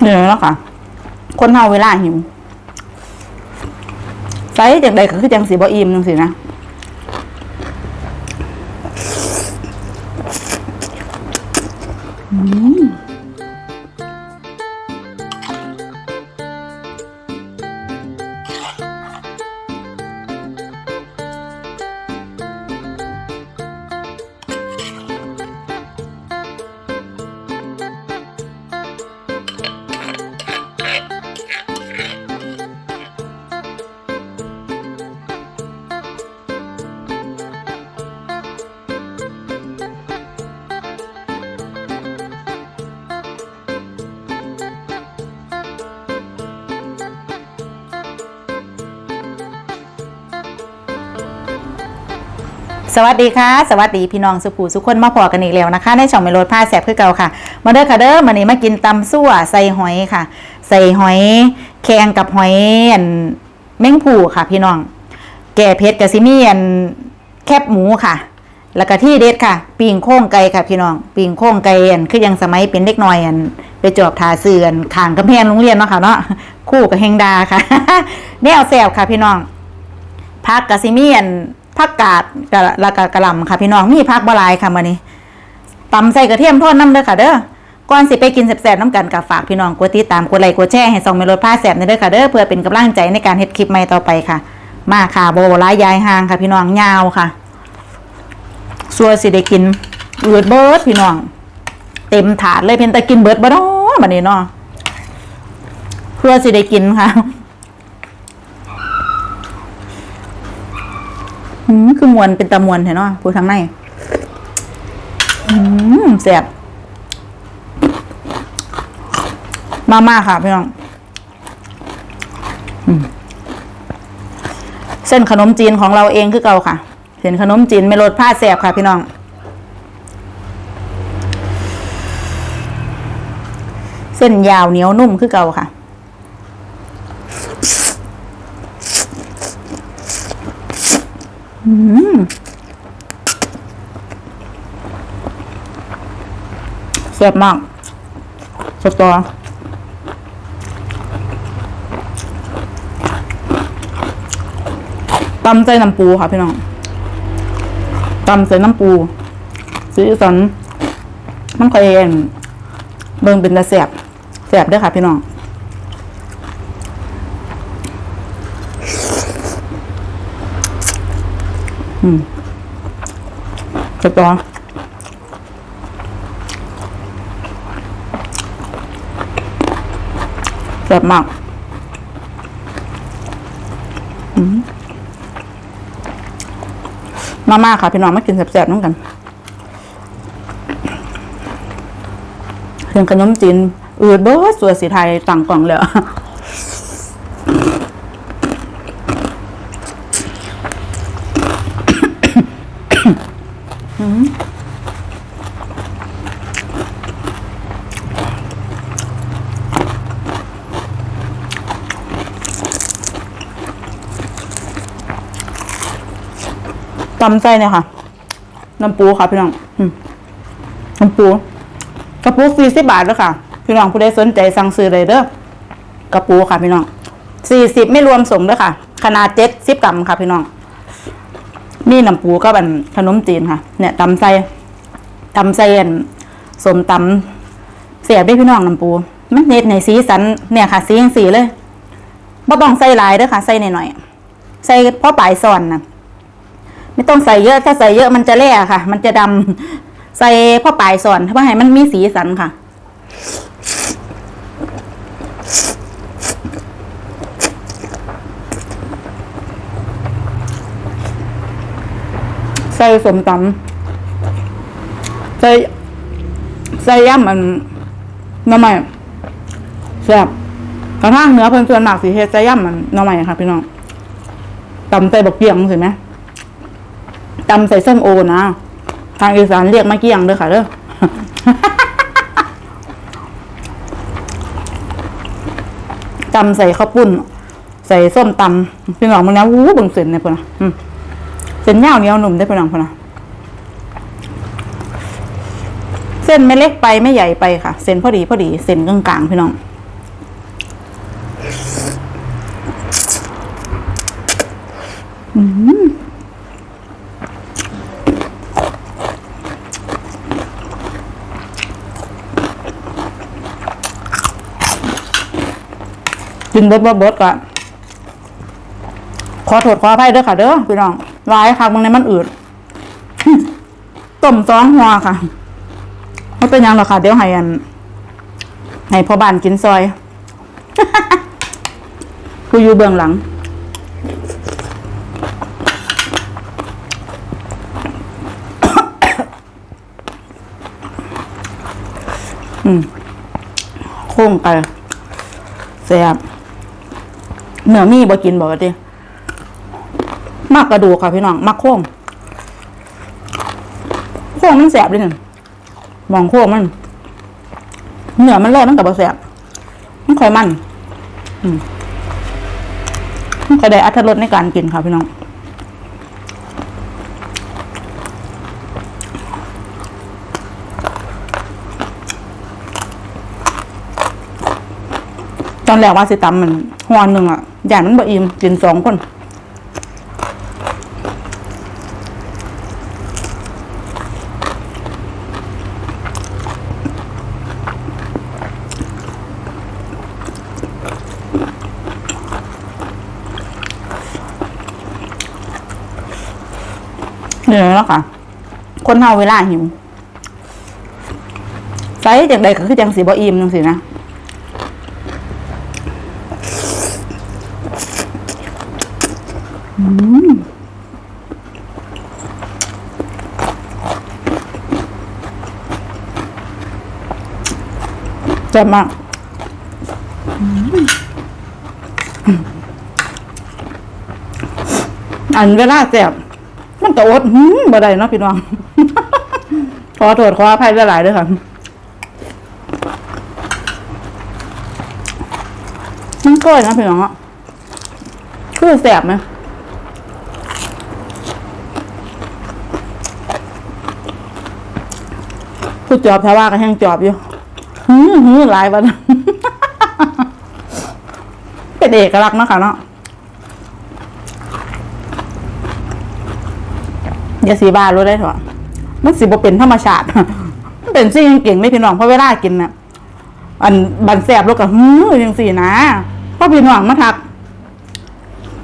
เหนื่อยแล้วค่ะ คนเฮาเวลาหิวไซส์จากใดก็คือจังสีบอิ่มจังสีนะ สวัสดีค่ะ สวัสดีพี่น้องสุภูสุคนมาพอกันอีกแล้วนะคะ ในช่องเมโลดผ้าแสบคือเก่าค่ะ มาเด้อค่ะเด้อมานี้มากินตำซั่วใส่หอยค่ะ ใส่หอยแคงกับหอยอันแมงผู่ค่ะ พี่น้อง แก่เพชรกับซิมีอันแคบหมูค่ะ แล้วก็ที่เด็ดค่ะปิ่งโค้งไก่ค่ะพี่น้องปิ่งโค้งไก่อันคือยังสมัยเป็นเด็กน้อยอันไปจอบทาเสื่อนขางกำแพงโรงเรียนเนาะค่ะเนาะคู่กับเฮงดาค่ะแนวแสบค่ะพี่น้องพักกะซิเมียน ผักกาดกะล้วก็กะหล่ำค่ะ พี่น้องมีผักบหลายค่ะมื้อนี้ตำใส่กระเทียมทอดน้ำเด้อค่ะเด้อก่อนสิไปกินแซ่บๆน้ำกันกับฝากพี่น้องกดติดตามกดไลค์กดแชร์ให้ส่องเมลดผ้าแซ่บในเด้อค่ะเด้อเพื่อเป็นกำลังใจในการเฮ็ดคลิปใหม่ต่อไปค่ะ มาค่ะโบหลายยายห่างค่ะ พี่น้องยาวค่ะสัวสิได้กินอืดเบิดพี่น้อง เต็มถาดเลยเพียงแต่กินเบิดบ่เนาะบัดนี้เนาะเพื่อสิได้กินค่ะ อืมคือมวนเป็นตะมวนเห็นเนาะพูดทางในอืมแซ่บมาม่าค่ะพี่น้องเส้นขนมจีนของเราเองคือเก่าค่ะ เส้นขนมจีนไม่ลดผ้าแสบค่ะพี่น้อง เส้นยาวเหนียวนุ่มคือเก่าค่ะ แซ่บมากสตอตำใส่น้ำปูค่ะพี่น้องตำใส่น้ำปูสีสันมันค่อยเอ็นเบิ่งเป็นตาแซ่บแซ่บด้อค่ะพี่น้องอืมสตอ ซ่บมากมาม่าค่ะ พี่น้องมากินแซ่บๆน้องกันเรื่องขนมจีนอืดเบิดสัวสีไทยต่างกล่องเลยอะอืม ตำไส้เนี่ยค่ะ น้ำปูค่ะพี่น้องน้ำปู กระปุกสี่สิบบาทแล้วค่ะ พี่น้องผู้ใดสนใจสั่งซื้อเลยเด้อกระปูค่ะพี่น้องสี่สิบไม่รวมสมเด้อค่ะ ขนาดเจ็ดสิบกรัมค่ะพี่น้องนี่น้ำปูก็เป็นขนมจีนค่ะ เนี่ยตำไส้ตำไส้อันสมตำเสียบได้พี่น้องน้ำปูมันเน็ดในสีสันเนี่ยค่ะ สียังสีเลยบ่ต้องใส่ลายเด้อค่ะ ใส่หน่อยๆใส่เพราะปลายซอนนะ ไม่ต้องใส่เยอะถ้าใส่เยอะมันจะแร่ค่ะ มันจะดำใส่พ่อปลายซ่อนเพื่อให้มันมีสีสันค่ะใส่สมตำใส่ใส่ย่ำมันน้ำใหม่แซ่บกระทั่งเนื้อเพิ่นส่วนหมากสีเฮดใส่ย่ำมันน้ำใหม่ค่ะพี่น้องตำใส่บกเกียงเห็นไหม ตำใส่ส้มโอนะทางอีสานเรียกมะเกียงเด้อค่ะเด้อตำใส่ข้าวปุ้น ใส่ส้มตำพี่น้องมึงนะวู้บึงเส้นเนี่ยพุ่นนะเส้นยาวเหนียวหนุ่มได้พลังพลังเส้นไม่เล็กไปไม่ใหญ่ไปค่ะ เส้นพอดีพอดี เส้นกลางๆพี่น้อง กินเบิดบ่เบิดก็ขอโทษขออภัยเด้อค่ะ เด้อพี่น้องหลายค่ะบางในมันอืดต้มสองหัวค่ะไม่เป็นยังหรอกค่ะ เดี๋ยวให้อันให้พ่อบ้านกินซอยผู้อยู่เบื้องหลัง อืมโค้งไปแซ่บ เนื้อมีบ่กินบ่ติมากกระดูกค่ะพี่น้องมักโค้งโค้งมันแสบเลยหนึ่งมองโค้งมันเนื้อมันรอดมันกับบ่แสบมันค่อยมันมันก็ได้อัตรสในการกินค่ะพี่น้องตอนแรกว่าสิตำมันหัวหนึ่งอะ อย่างมันบ่อิ่มกินสองคนเหนื่อยแล้วค่ะ คนเฮาเวลาหิวไซส์จากใดก็คือจังสีบ่อิ่มจังสินะ แซ่บมากอันเวลาแซ่บมันก็อดหืมบ่ได้เนาะพี่น้อง ขอโทษขออภัยหลายๆด้วยค่ะมันก้อยนะพี่น้องอะคือแซ่บไหมผู้จอบแถวว่าก็แห้งจอบอยู่ หืมหืมหลายวันเป็นเอกลักษณ์เนาะค่ะเนาะอย่าสีบ้ารู้ได้เถอะมันสิบ่เป็นธรรมชาติมันเป็นสิ่งเก่งไม่พี่น้องเพราะเวลากินน่ะอันบันแสบล้วก็หืมยังสีนะพ่อพี่น้องมาทัก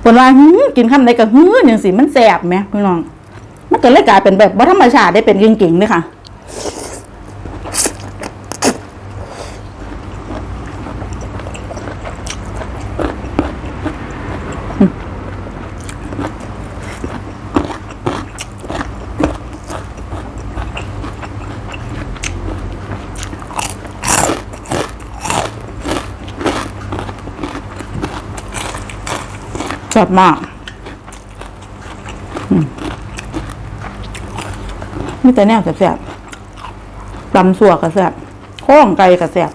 คนว่าหืมกินคำใดก็หืมยังสีมันแสบไหมพี่น้องมันก็เลยกลายเป็นแบบว่าธรรมชาติได้เป็นเก่งๆเลยค่ะ บมากอืมมีแต่แนวแซ่บๆตำสัวก็แซ่บข้องไก่ก็แซ่บ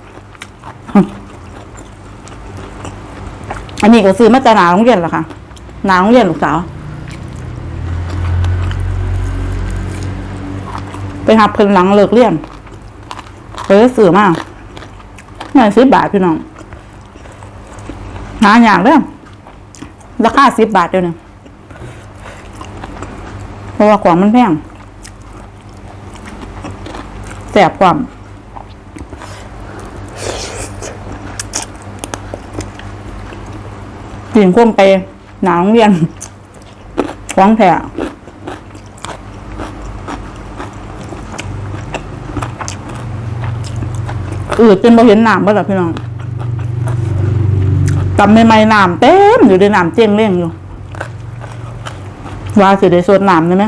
อันนี้ก็ซื้อมาจากหนาโรงเรียนหละค่ะหนาโรงเรียนลูกสาว ไปหับเพิ่นหลังเลิกเรียนเคยซื้อมาเงินสิบบาทพี่น้องหาอย่างเด้อ ราคาสิบบาทเดียวนึงเพราะว่าของมันแพงแสบความกลิ่นข้มไปหนาโรงเรียนของแท้อืดจนเราเห็นหนามบ่ล่ะพี่น้อง ตำใหม่ๆน้ำเต็มอยู่ในน้ำเจียงเล่งอยู่ว่าสิได้สดน้ำได้ไหม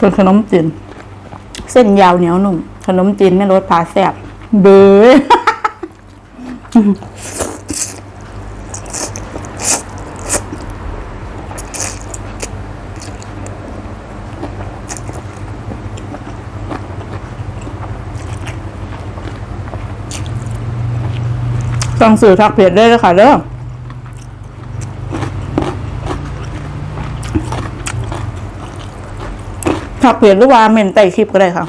เป็นขนมจีนเส้นยาวเหนียวนุ่ม ขนมจีนไม่รสพาแซ่บเบ้อต้องสื่อทักเพจได้เลยค่ะเด้อ ทักเพจหรือว่าเมนใต้คลิปก็ได้ค่ะ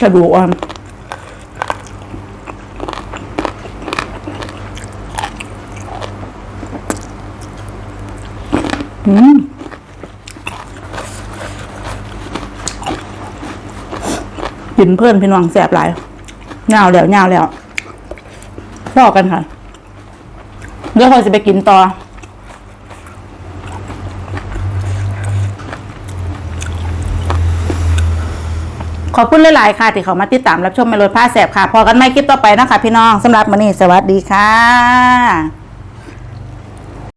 กระดูกอ่อนอืม กินเพื่อนพี่น้องแสบหลายเงาแล้วเงาแล้วพอกันค่ะ เดี๋ยวคอยจะไปกินต่อ ขอบคุณหลาย ๆ ค่ะ ที่เขามาติดตามรับชมเมโลดผ้าแสบค่ะ พอกันไม่คลิปต่อไปนะคะพี่น้องสำหรับมื้อนี้สวัสดีค่ะ